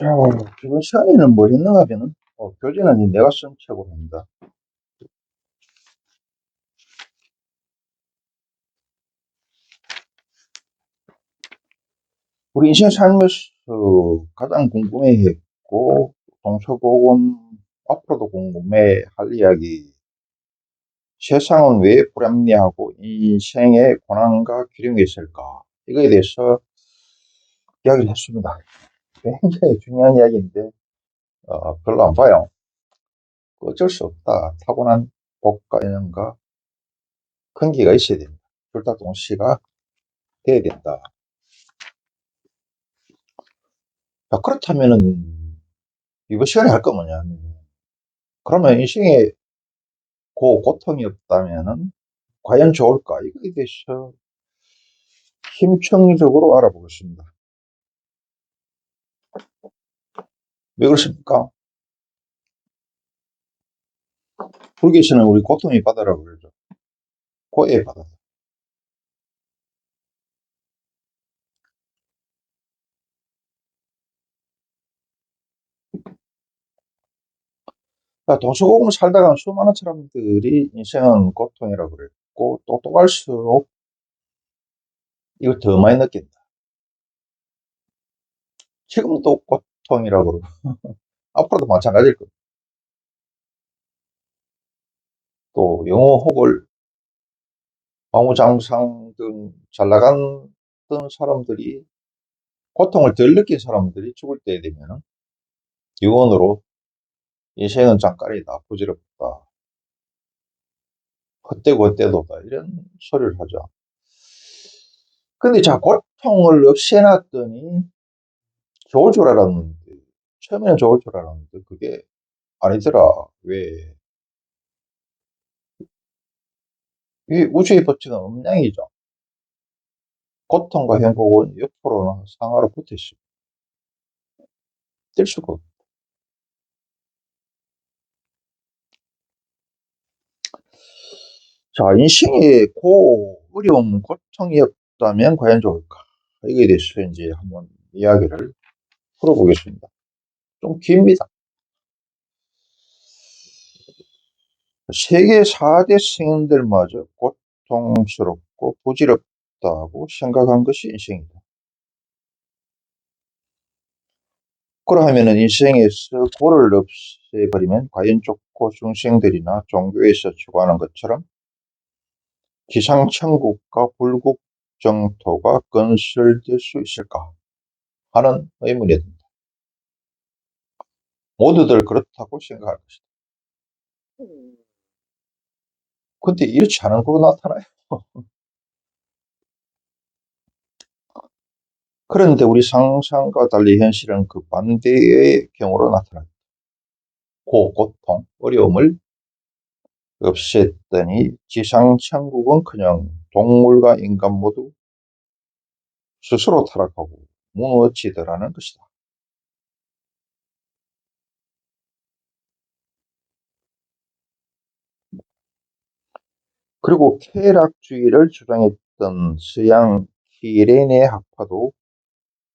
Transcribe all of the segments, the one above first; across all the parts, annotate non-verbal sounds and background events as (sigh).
자, 이번 시간에는 뭘 했는가 하면은, 어, 교재는 이 내가 쓴 책으로 합니다. 우리 인생 살면서 가장 궁금해했고, 동서고금 앞으로도 궁금해 할 이야기. 세상은 왜 불합리하고 인생의 고난과 기름이 있을까? 이거에 대해서 이야기를 했습니다. 굉장히 중요한 이야기인데, 어, 별로 안 봐요. 어쩔 수 없다. 타고난 복과 인연과 근기가 있어야 됩니다. 둘 다 동시가 돼야 된다. 자, 그렇다면은, 이번 시간에 할 거 뭐냐면, 그러면 인생에 고 고통이 없다면은, 과연 좋을까? 이거에 대해서 힘청적으로 알아보겠습니다. 왜 그렇습니까? 불교에서는 우리 고통이 바다라고 그러죠. 고의 바다. 자, 도서공을 살다가 수많은 사람들이 인생은 고통이라고 그랬고, 똑똑할수록 이걸 더 많이 느낀다. 지금도 고 통이라고 그러고, (laughs) 앞으로도 마찬가지일 겁니다. 또, 영어 혹을 방우장상 등 잘 나갔던 사람들이, 고통을 덜 느낀 사람들이 죽을 때 되면은, 유언으로 인생은 잠깐이다, 부질없다, 헛되고 헛되도다, 이런 소리를 하죠. 근데 자, 고통을 없애놨더니 알았는데, 처음에는 좋을 줄 알았는데, 그게 아니더라. 왜? 이 우주의 법칙은 음양이죠. 고통과 행복은 옆으로나 상하로 붙어 있습니다. 뗄 수가 없다. 자, 인생에 고 어려움, 고통이 없다면 과연 좋을까? 이거에 대해서 이제 한번 이야기를 풀어보겠습니다. 좀 깁니다. 세계 4대 스님들마저 고통스럽고 부질없다고 생각한 것이 인생이다. 그러하면 인생에서 고를 없애버리면 과연 좋고 중생들이나 종교에서 추구하는 것처럼 기상천국과 불국정토가 건설될 수 있을까 하는 의문이 듭니다. 모두들 그렇다고 생각할 것이다. 근데 이렇지 않은 거 나타나요. (laughs) 그런데 우리 상상과 달리 현실은 그 반대의 경우로 나타납니다. 고, 고통, 어려움을 없앴더니 지상천국은 그냥 동물과 인간 모두 스스로 타락하고 무너지더라는 것이다. 그리고 쾌락주의를 주장했던 서양 키레네 학파도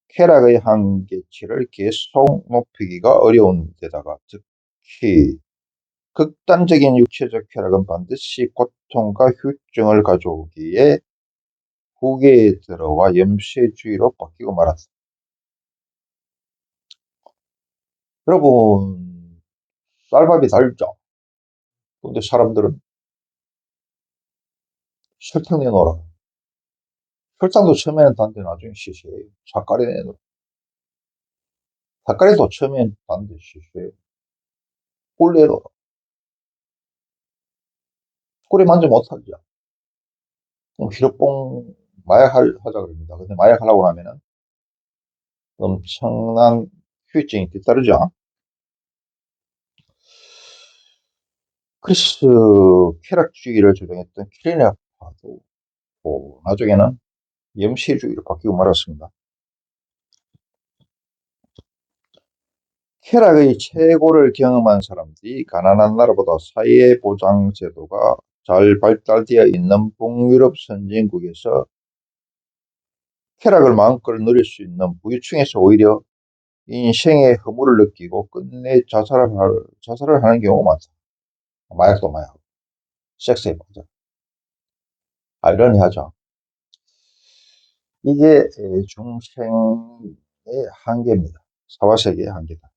쾌락의 한계치를 계속 높이기가 어려운 데다가 특히 극단적인 육체적 쾌락은 반드시 고통과 휴증을 가져오기에 후계에 들어와 염세주의로 바뀌고 말았다. 여러분, 쌀밥이 달죠? 근데 사람들은 설탕 내놓으라. 설탕도 처음에는 단데 나중에 시시해요. 삭가리 내놓으라. 삭가리도 처음에는 단데 시시해요. 꿀 내놓으라. 꿀에 만져 못하죠. 그럼 히로뽕 마약 할, 하자 그럽니다. 근데 마약 하려고 하면은 엄청난 후유증이 뒤따르죠. 그래서 쾌락주의를 주장했던 키레네 파도 뭐 나중에는 염세주의로 바뀌고 말았습니다. 쾌락의 최고를 경험한 사람들이 가난한 나라보다 사회보장제도가 잘 발달되어 있는 북유럽 선진국에서 쾌락을 마음껏 누릴 수 있는 부유층에서 오히려 인생의 허물을 느끼고 끝내 자살을, 할, 자살을 하는 경우가 많다. 마약도 마약. 섹스에 빠져. 아이러니하죠. 이게 중생의 한계입니다. 사화세계의 한계다.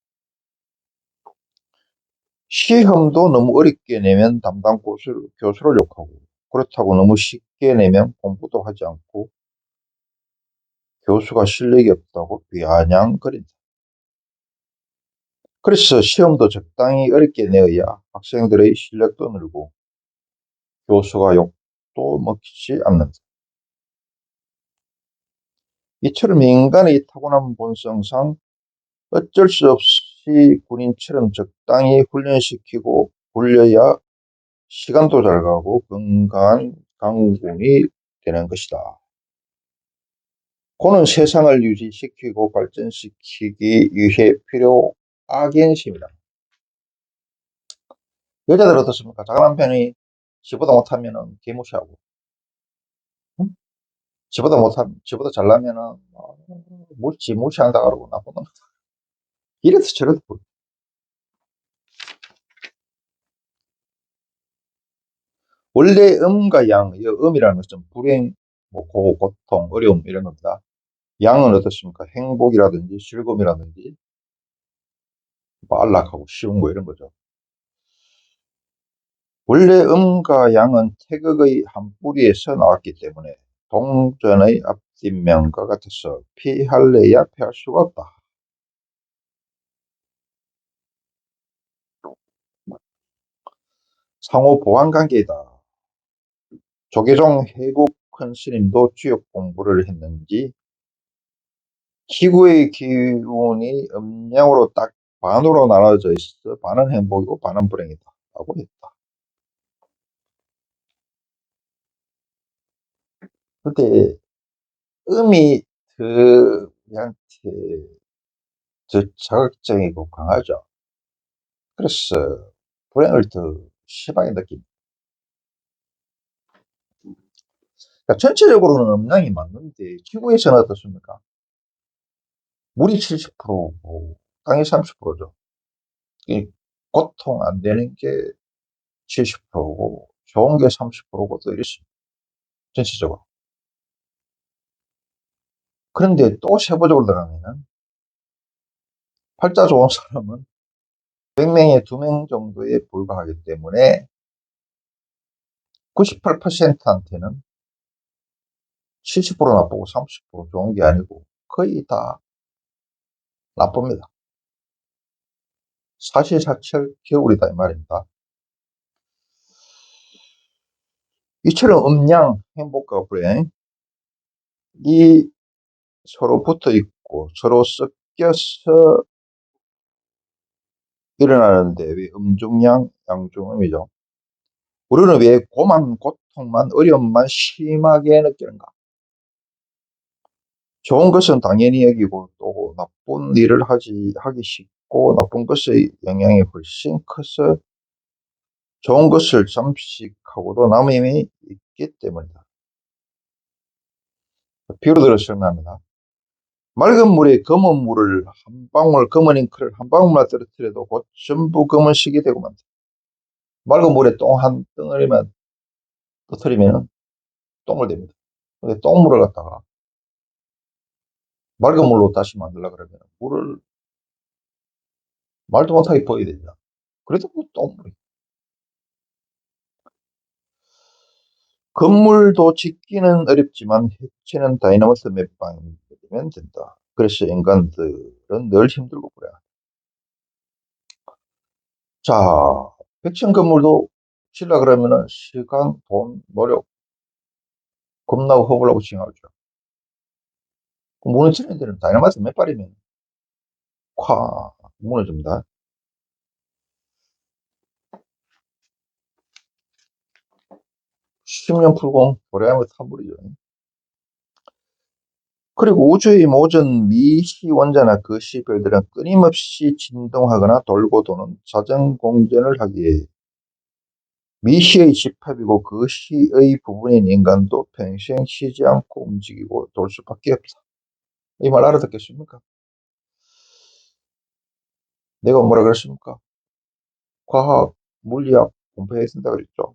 시험도 너무 어렵게 내면 담당 교수를, 교수를 욕하고 그렇다고 너무 쉽게 내면 공부도 하지 않고 교수가 실력이 없다고 비아냥거린다. 그래서 시험도 적당히 어렵게 내어야 학생들의 실력도 늘고 교수가 욕 도 먹히지 않는다. 이처럼 인간의 타고난 본성상 어쩔 수 없이 군인처럼 적당히 훈련시키고 굴려야 시간도 잘 가고 건강한 강군이 되는 것이다. 고는 세상을 유지시키고 발전시키기 위해 필요하겠습니다. 여자들 어떻습니까? 작은 남편이 지보다 못하면은 개무시하고, 응? 지보다 못하면, 지보다 잘나면은, 어, 무시, 무시한다 그러고 나쁜 놈. (laughs) 이래서 저래서 원래 음과 양, 이 음이라는 것은 불행, 뭐 고, 고통, 어려움 이런 겁니다. 양은 어떻습니까? 행복이라든지 즐거움이라든지 뭐 안락하고 쉬운 거 이런 거죠. 원래 음과 양은 태극의 한 뿌리에서 나왔기 때문에 동전의 앞뒷면과 같아서 피할래야 피할 수가 없다. 상호 보완 관계이다. 조계종 해국 큰 스님도 주역 공부를 했는지 지구의 기운이 음양으로 딱 반으로 나눠져 있어 반은 행복이고 반은 불행이다 라고 했다. 근데 음이 그 우리한테 더 자극적이고 강하죠. 그래서 불행을 더 심하게 느낍니다. 그러니까 전체적으로는 음양이 맞는데 지구에서는 어떻습니까? 물이 70%고 땅이 30%죠. 고통 안 되는 게 70%고 좋은 게 30%고 또 이렇습니다. 전체적으로. 그런데 또 세부적으로 들어가면은 팔자 좋은 사람은 100명에 2명 정도에 불과하기 때문에 98%한테는 70% 나쁘고 30% 좋은 게 아니고 거의 다 나쁩니다. 사실사철 겨울이다 이 말입니다. 이처럼 음양, 행복과 불행 이 서로 붙어 있고 서로 섞여서 일어나는데 왜 음중양, 양중음이죠. 우리는 왜 고만, 고통만, 어려움만 심하게 느끼는가? 좋은 것은 당연히 여기고 또 나쁜 일을 하지 하기 쉽고 나쁜 것의 영향이 훨씬 커서 좋은 것을 잠식하고도 남의 힘이 있기 때문이다. 비로 들어 설명합니다. 맑은 물에 검은 물을 한 방울, 검은 잉크를 한 방울만 떨어뜨려도 곧 전부 검은색이 되고 만다. 맑은 물에 똥 한 덩어리만 터뜨리면 똥을 됩니다. 근데 똥물을 갖다가 맑은 물로 다시 만들려 그러면 물을 말도 못하게 보여야 됩니다. 그래도 뭐 똥물이. 건물도 짓기는 어렵지만 해체는 다이너마스 몇 방 이면 된다. 그래서 인간들은 늘 힘들고 그래. 자, 백천 건물도 실라 그러면은 시간, 돈, 노력 겁나고 허블하고 징하죠. 무너지는 데는 다이너마이트 몇 발이면 콱 무너집니다. 십년 풀공 도래하면 타버리죠. 그리고 우주의 모든 미시 원자나 그 시별들은 끊임없이 진동하거나 돌고 도는 자전 공전을 하기에 미시의 집합이고 그 시의 부분인 인간도 평생 쉬지 않고 움직이고 돌 수밖에 없다. 이 말 알아듣겠습니까? 내가 뭐라 그랬습니까? 과학, 물리학 공부해야 된다 그랬죠.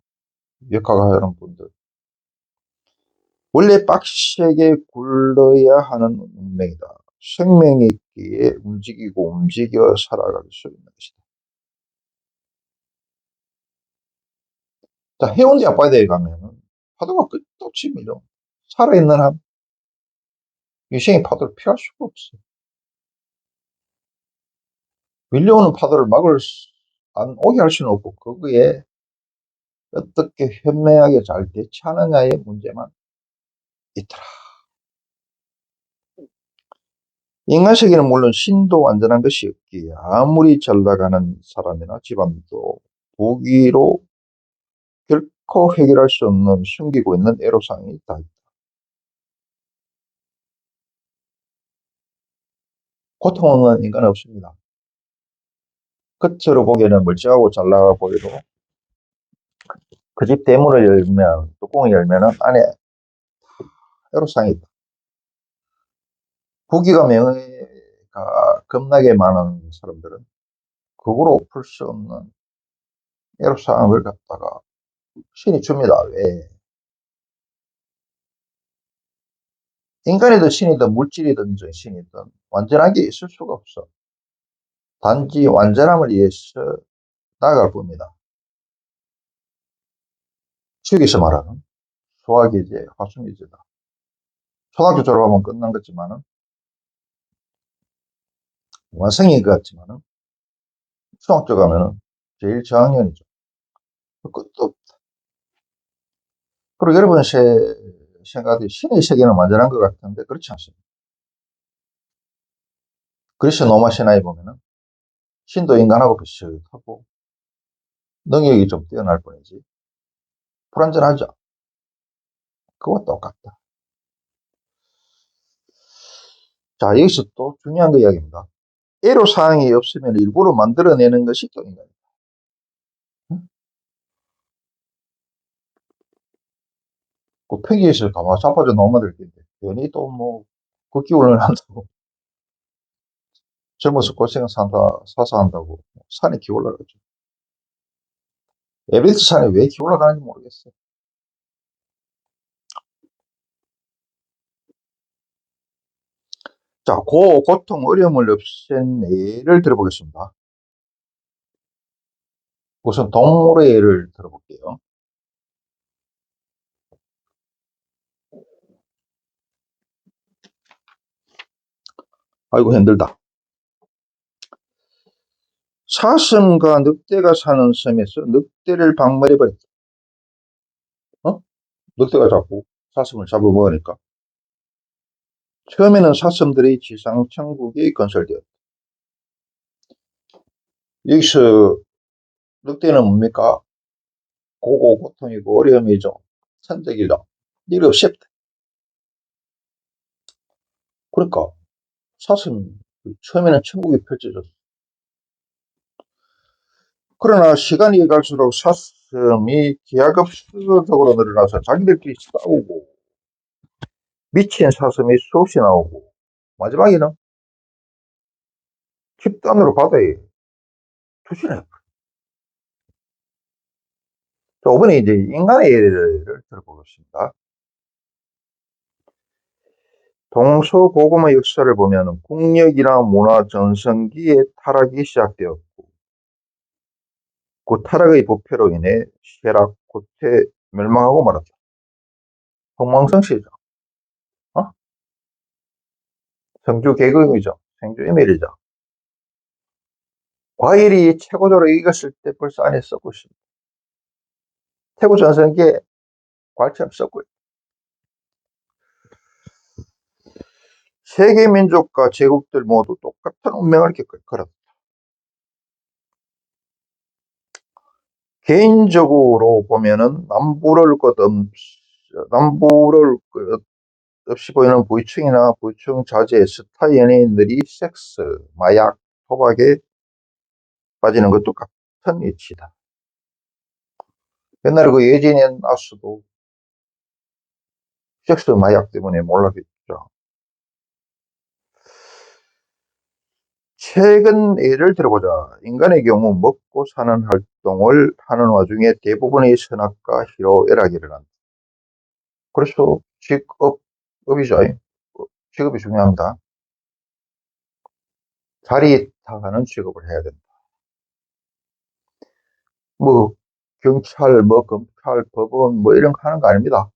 역학을 하는 분들. 원래 빡세게 굴러야 하는 운명이다. 생명이 있기에 움직이고 움직여 살아갈 수 있는 것이다. 자, 해운대 앞바다에 가면은 파도가 끝도 없이 밀려. 살아있는 한, 유생의 파도를 피할 수가 없어. 밀려오는 파도를 막을, 수, 안 오게 할 수는 없고, 거기에 어떻게 현명하게 잘 대처하느냐의 문제만 있더라. 인간 세계는 물론 신도 완전한 것이 없기에 아무리 잘 나가는 사람이나 집안도 부기로 결코 해결할 수 없는 숨기고 있는 애로사항이 있다. 고통은 인간은 없습니다. 겉으로 보기에는 멀쩡하고 잘 나가 보여도 그집 대문을 열면, 뚜껑을 열면은 안에 애로사항이 있다. 부기가 명예가 겁나게 많은 사람들은 그거로 풀 수 없는 애로사항을 갖다가 신이 줍니다. 왜? 인간이든 신이든 물질이든 정신이든 완전하게 있을 수가 없어. 단지 완전함을 위해서 나아갈 겁니다. 수학에서 말하는 수학이제, 화순이제다. 초등학교 졸업하면 끝난 거지만은 완성인 것 같지만은 중학교 가면은 제일 저학년이죠. 끝도 없다. 그리고 여러분 제 생각이 신의 세계는 완전한 것 같은데 그렇지 않습니다. 그래서 노마 신화에 보면은 신도 인간하고 비슷하고 능력이 좀 뛰어날 뿐이지 불완전하죠. 그와 똑같다. 자, 여기서 또 중요한 거 이야기입니다. 애로사항이 없으면 일부러 만들어내는 것이 또 인간이다. 그 폐기에서 가만 자빠져 넘어들 텐데, 괜히 또 뭐, 걷기훈련을 한다고. 젊어서 고생 산다, 사서 한다고. 산에 기 올라가죠. 에베레스트 산에 왜 기 올라가는지 모르겠어요. 자, 고 고통, 어려움을 없앤 예를 들어보겠습니다. 우선 동물의 예를 들어볼게요. 아이고, 힘들다. 사슴과 늑대가 사는 섬에서 늑대를 박멸해버렸다. 어? 늑대가 자꾸 사슴을 잡아먹으니까. 처음에는 사슴들의 지상 천국이 건설되었다. 여기서 늑대는 뭡니까? 고고 고통이고 어려움이죠. 선택이죠. 일 없었다. 그러니까 사슴 처음에는 천국이 펼쳐졌어. 그러나 시간이 갈수록 사슴이 기하급수적으로 늘어나서 자기들끼리 싸우고 미친 사슴이 수없이 나오고 마지막에는 집단으로 바다에 투신해. 자, 이번에 이제 인간의 예를 들어보겠습니다. 동서고금의 역사를 보면 국력이나 문화 전성기의 타락이 시작되었고 그 타락의 부패로 인해 쇠락, 구태, 멸망하고 말았다. 흥망성쇠죠. 어? 성주 개금이죠. 생주 에밀이죠. 과일이 최고조로 익었을 때 벌써 안에 썩고 있습니다. 태국 전성기에 과일처럼 썩고. 세계 민족과 제국들 모두 똑같은 운명을 겪었다. 개인적으로 보면은 남부를 것 없, 남부를 것 없이 보이는 부유층이나 부유층 자제 스타 연예인들이 섹스, 마약, 도박에 빠지는 것도 같은 이치다. 옛날에 그 예진인 아수도 섹스, 마약 때문에 몰락했죠. 최근 예를 들어보자. 인간의 경우 먹고 사는 활동을 하는 와중에 대부분의 선악과 희로애락이 일어난다. 그래서 직업, 업이죠. 직업이 중요합니다. 자리 타가는 직업을 해야 된다. 뭐 경찰, 뭐 검찰, 법원 뭐 이런 거 하는 거 아닙니다.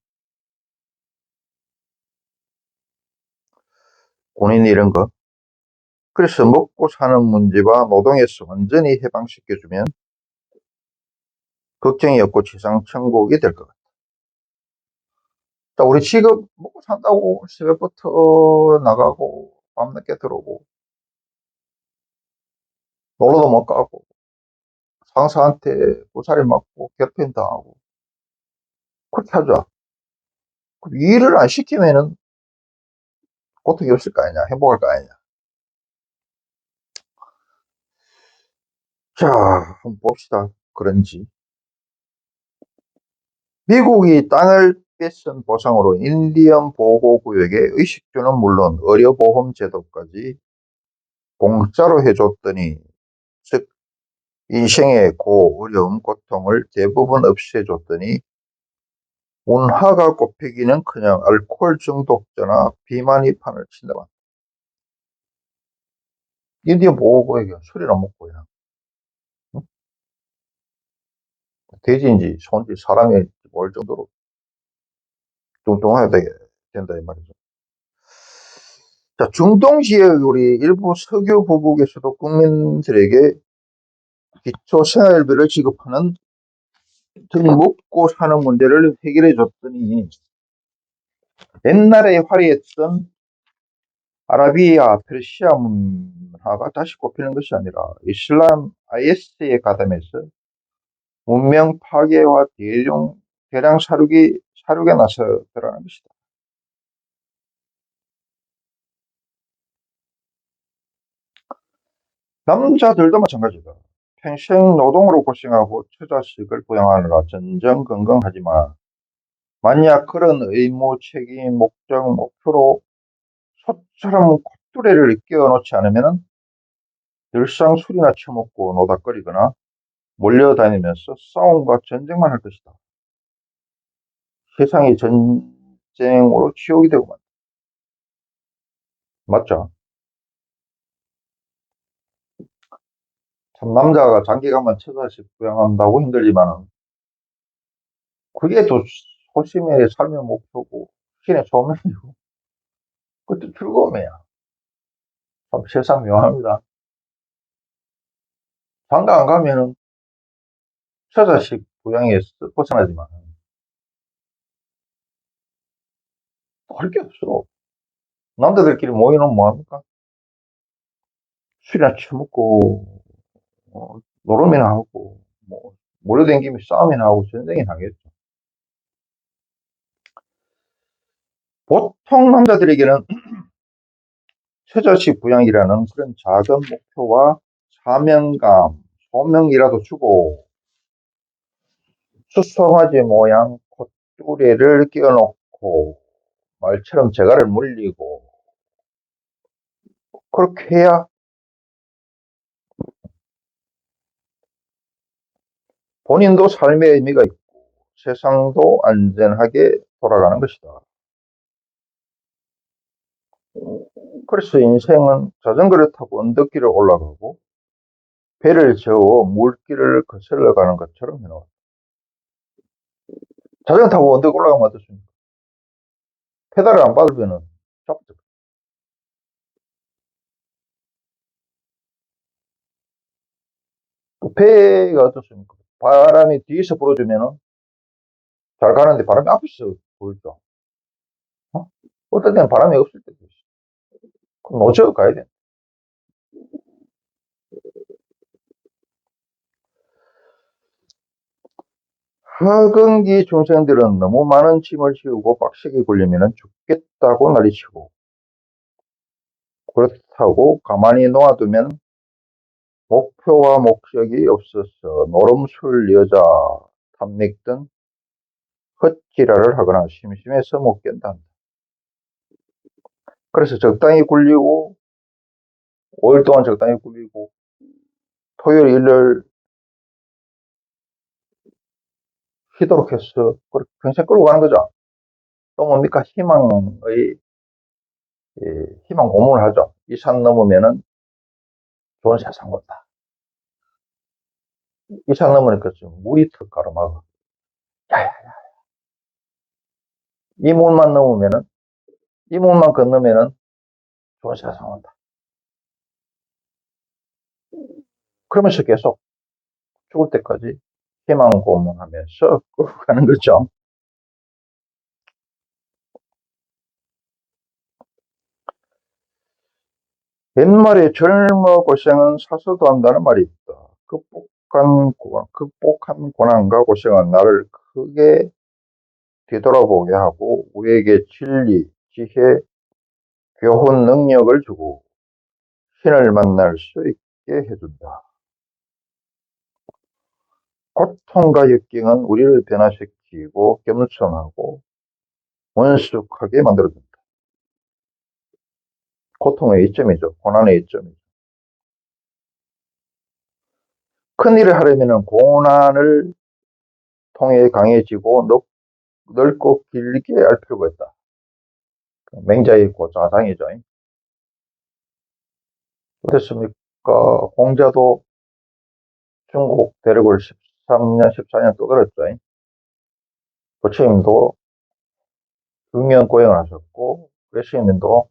본인 이런 거. 그래서 먹고 사는 문제와 노동에서 완전히 해방시켜주면 걱정이 없고 지상 천국이 될 것 같다. 자, 우리 직업 먹고 산다고 새벽부터 나가고 밤늦게 들어오고 놀러도 못 가고 상사한테 고사리 맞고 개편 당하고 그렇게 하죠. 그럼 일을 안 시키면은 고통이 없을 거 아니냐, 행복할 거 아니냐. 자, 한번 봅시다. 그런지. 미국이 땅을 뺏은 보상으로 인디언 보호구역에 의식주는 물론 의료보험 제도까지 공짜로 해줬더니, 즉, 인생의 고, 어려움, 고통을 대부분 없애줬더니, 운하가 꼽히기는 그냥 알코올 중독자나 비만이 판을 합니다. 인디언 보호구역에 술이나 먹고 그냥. 응? 돼지인지 소인지 사람이 뭘 정도로 뚱뚱해야 된다 이 말이죠. 자, 중동 지역 우리 일부 석유 부국에서도 국민들에게 기초 생활비를 지급하는 등 먹고 사는 문제를 해결해 줬더니 옛날에 화려했던 아라비아, 페르시아 문화가 다시 꼽히는 것이 아니라 이슬람 IS에 가담해서 문명 파괴와 대량, 대량 사륙이, 사륙에 나서더라는 것이다. 남자들도 마찬가지다. 평생 노동으로 고생하고 처자식을 부양하느라 전전긍긍하지만 만약 그런 의무, 책임, 목적, 목표로 소처럼 콧두레를 끼워놓지 않으면 늘상 술이나 처먹고 노닥거리거나 몰려다니면서 싸움과 전쟁만 할 것이다. 세상이 전쟁으로 지옥이 되고 만다. 맞죠? 참 남자가 장기간만 처자식 부양한다고 힘들지만 그게 또 소심의 삶의 목표고 신의 소명이고 (laughs) 그것도 즐거움이야. 참 세상 묘합니다. 장가 안 가면은 처자식 부양에서 벗어나지만 할 게 없어. 남자들끼리 모이면 뭐합니까? 술이나 처먹고 어, 노름이나 하고 뭐 몰려댕기며 싸움이나 하고 전쟁이나 하겠죠. 보통 남자들에게는 (clears throat) 처자식 부양이라는 그런 작은 목표와 사명감, 소명이라도 주고 수성화지 모양 콧뚜레를 끼워놓고 말처럼 재갈을 물리고 그렇게 해야 본인도 삶의 의미가 있고 세상도 안전하게 돌아가는 것이다. 그래서 인생은 자전거를 타고 언덕길을 올라가고 배를 저어 물길을 거슬러 가는 것처럼 해놓았다. 자전거 타고 언덕 올라가면 어떻습니까? 페달을 안 밟으면은 잡죠. 배가 어떻습니까? 바람이 뒤에서 불어주면은 잘 가는데 바람이 앞에서 불죠. 어? 어떨 때는 바람이 없을 때도 있어. 그럼 노저 가야 돼. 하근기 중생들은 너무 많은 짐을 지우고 빡세게 굴리면 죽겠다고 난리치고 그렇다고 가만히 놓아두면 목표와 목적이 없어서 노름술 여자 탐닉 등 헛지랄을 하거나 심심해서 못 견단다. 그래서 적당히 굴리고 5일 동안 적당히 굴리고 토요일, 일요일 쉬도록 해서 그렇게 평생 끌고 가는 거죠. 또 뭡니까? 희망의 예, 희망 고문을 하죠. 이 산 넘으면은 좋은 세상 온다. 이 산 넘으니까 좀 물이 턱 가로막아. 야야야. 이 물만 넘으면은 이 물만 건너면은 좋은 세상 온다. 그러면서 계속 죽을 때까지 희망 고문하면서 끌고 가는 거죠. 옛말에 젊어 고생은 사서도 한다는 말이 있다. 극복한, 고- 극복한 고난과 고생은 나를 크게 되돌아보게 하고 우리에게 진리, 지혜, 교훈 능력을 주고 신을 만날 수 있게 해준다. 고통과 역경은 우리를 변화시키고 겸손하고 원숙하게 만들어준다. 고통의 이점이죠. 고난의 이점이죠. 큰 일을 하려면 고난을 통해 강해지고 넓, 넓고 길게 알 필요가 있다. 맹자의 고자장이죠. 어떻습니까? 공자도 중국 대륙을 13년, 14년 떠들었죠. 부처님도 중년 고행을 하셨고, 예수님도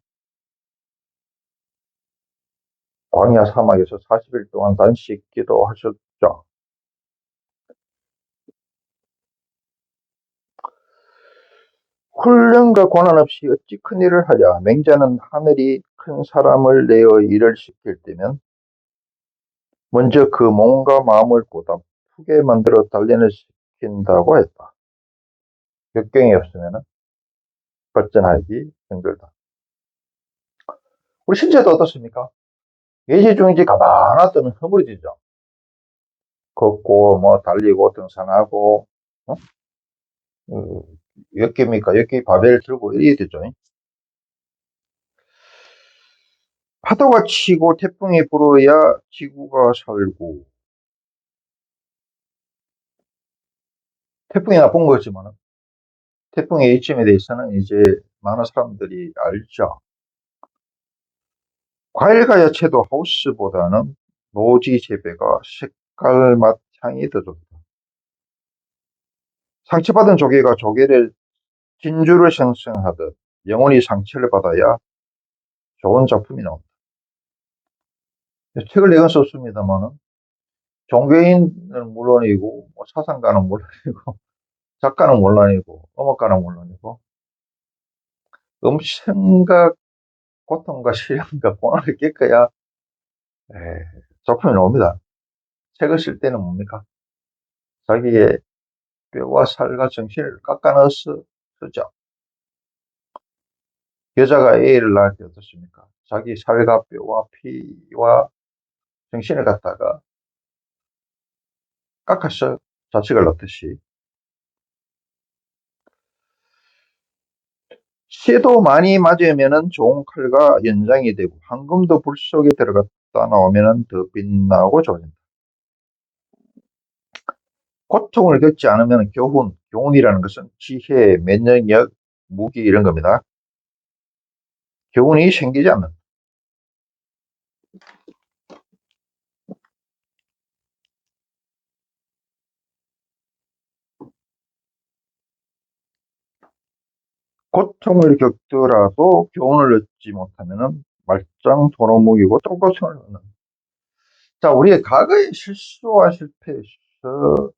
광야 사막에서 40일 동안 단식 기도하셨죠. 훈련과 고난 없이 어찌 큰 일을 하랴. 맹자는 하늘이 큰 사람을 내어 일을 시킬 때면 먼저 그 몸과 마음을 고 답게 만들어 단련을 시킨다고 했다. 역경이 없으면 발전하기 힘들다. 우리 신체도 어떻습니까? 예지 중지 가만히 뜨면 허물어지죠. 걷고 뭐 달리고 등산하고 어? 어, 몇 개입니까? 몇 개 바벨 들고 이래야 되죠. 파도가 치고 태풍이 불어야 지구가 살고 태풍이 나쁜 거지만 태풍의 이점에 대해서는 이제 많은 사람들이 알죠. 과일과 야채도 하우스보다는 노지 재배가 색깔, 맛, 향이 더 좋다. 상처받은 조개가 조개를 진주를 생성하듯 영원히 상처를 받아야 좋은 작품이 나온다. 책을 내가 썼습니다만은 종교인은 물론이고 뭐 사상가는 물론이고 (laughs) 작가는 물론이고 음악가는 물론이고 음성과 고통과 시련과 고난을 겪어야 에, 작품이 나옵니다. 책을 쓸 때는 뭡니까? 자기의 뼈와 살과 정신을 깎아 넣어서 쓰죠. 여자가 애를 낳을 때 어떻습니까? 자기 살과 뼈와 피와 정신을 갖다가 깎아서 자식을 낳듯이 씨도 많이 맞으면은 좋은 칼과 연장이 되고 황금도 불 속에 들어갔다 나오면은 더 빛나고 좋아진다. 고통을 겪지 않으면 교훈, 교훈이라는 것은 지혜, 면역력, 무기 이런 겁니다. 교훈이 생기지 않는다. 고통을 겪더라도 교훈을 얻지 못하면은 말짱 도로묵이고 또 고통을 얻는. 자, 우리의 과거의 실수와 실패에서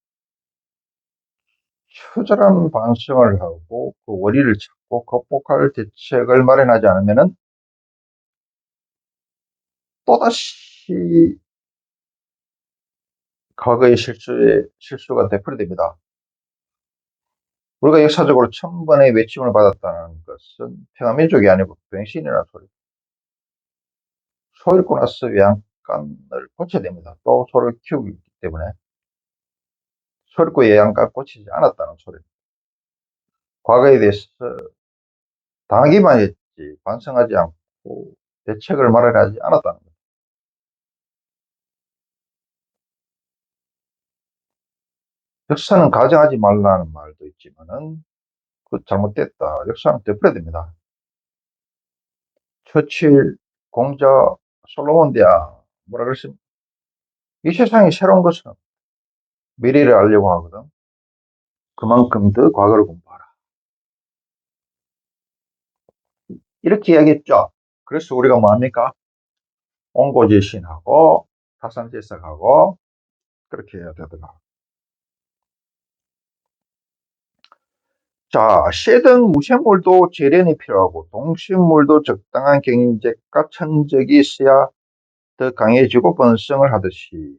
처절한 반성을 하고 그 원리를 찾고 극복할 대책을 마련하지 않으면은 또다시 과거의 실수에 실수가 되풀이됩니다. 우리가 역사적으로 천 번의 외침을 받았다는 것은 평화민족이 아니고 병신이라는 소리. 소 잃고 나서 외양간을 고쳐야 됩니다. 또 소를 키우기 때문에 소 잃고 외양간 고치지 않았다는 소리입니다. 과거에 대해서 당하기만 했지 반성하지 않고 대책을 마련하지 않았다는 겁니다. 역사는 가정하지 말라는 말도 있지만은 그 잘못됐다. 역사는 되풀어야 됩니다. 처칠, 공자, 솔로몬 대왕 뭐라 그랬습니까? 이 세상에 새로운 것은 미래를 알려고 하거든. 그만큼 더 과거를 공부하라. 이렇게 이야기했죠. 그래서 우리가 뭐합니까? 옹고제신하고 타산제석하고 그렇게 해야 되더라. 자, 쇠등 무생물도 재련이 필요하고 동식물도 적당한 경쟁과 천적이 있어야 더 강해지고 번성을 하듯이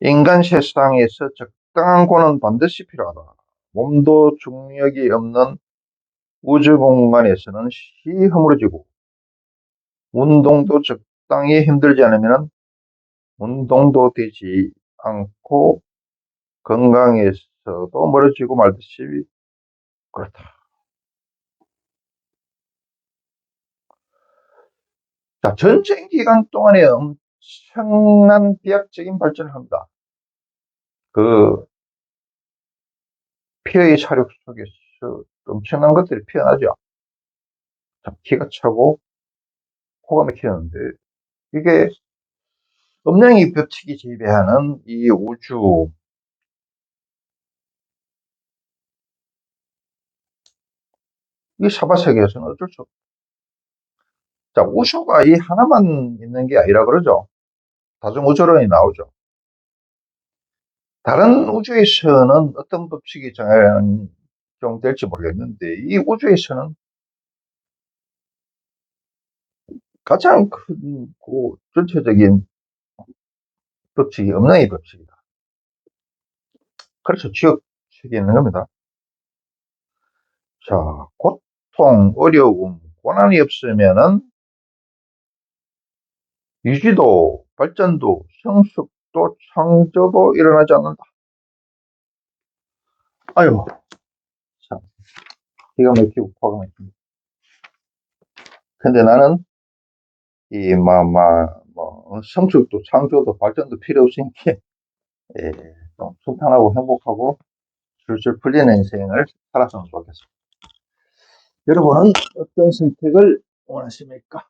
인간 세상에서 적당한 고는 반드시 필요하다. 몸도 중력이 없는 우주 공간에서는 시 허물어지고 운동도 적당히 힘들지 않으면 운동도 되지 않고 건강에서도 멀어지고 말듯이 그렇다. 자, 전쟁 기간 동안에 엄청난 비약적인 발전을 합니다. 그 피해의 사력 속에서 엄청난 것들이 피어나죠. 자, 키가 차고 코가 막히는데 이게 음량의 법칙이 지배하는 이 우주 이 사바세계에서는 어쩔 수 없다. 자, 우주가 이 하나만 있는 게 아니라 그러죠. 다중 우주론이 나오죠. 다른 우주에서는 어떤 법칙이 적용될지 모르겠는데 이 우주에서는 가장 큰그 전체적인 법칙이 음량의 법칙이다. 그래서 지역 책이 있는 겁니다. 자, 고통, 어려움, 고난이 없으면은 유지도, 발전도, 성숙도, 창조도 일어나지 않는다. 아유, 참, 기가 막히고 화가 막힙니다. 근데 나는 이, 마, 마, 뭐, 성숙도, 창조도, 발전도 필요 없으니까, (laughs) 예, 좀 순탄하고 행복하고 줄줄 풀리는 인생을 살았으면 좋겠습니다. 여러분은 어떤 선택을 원하십니까?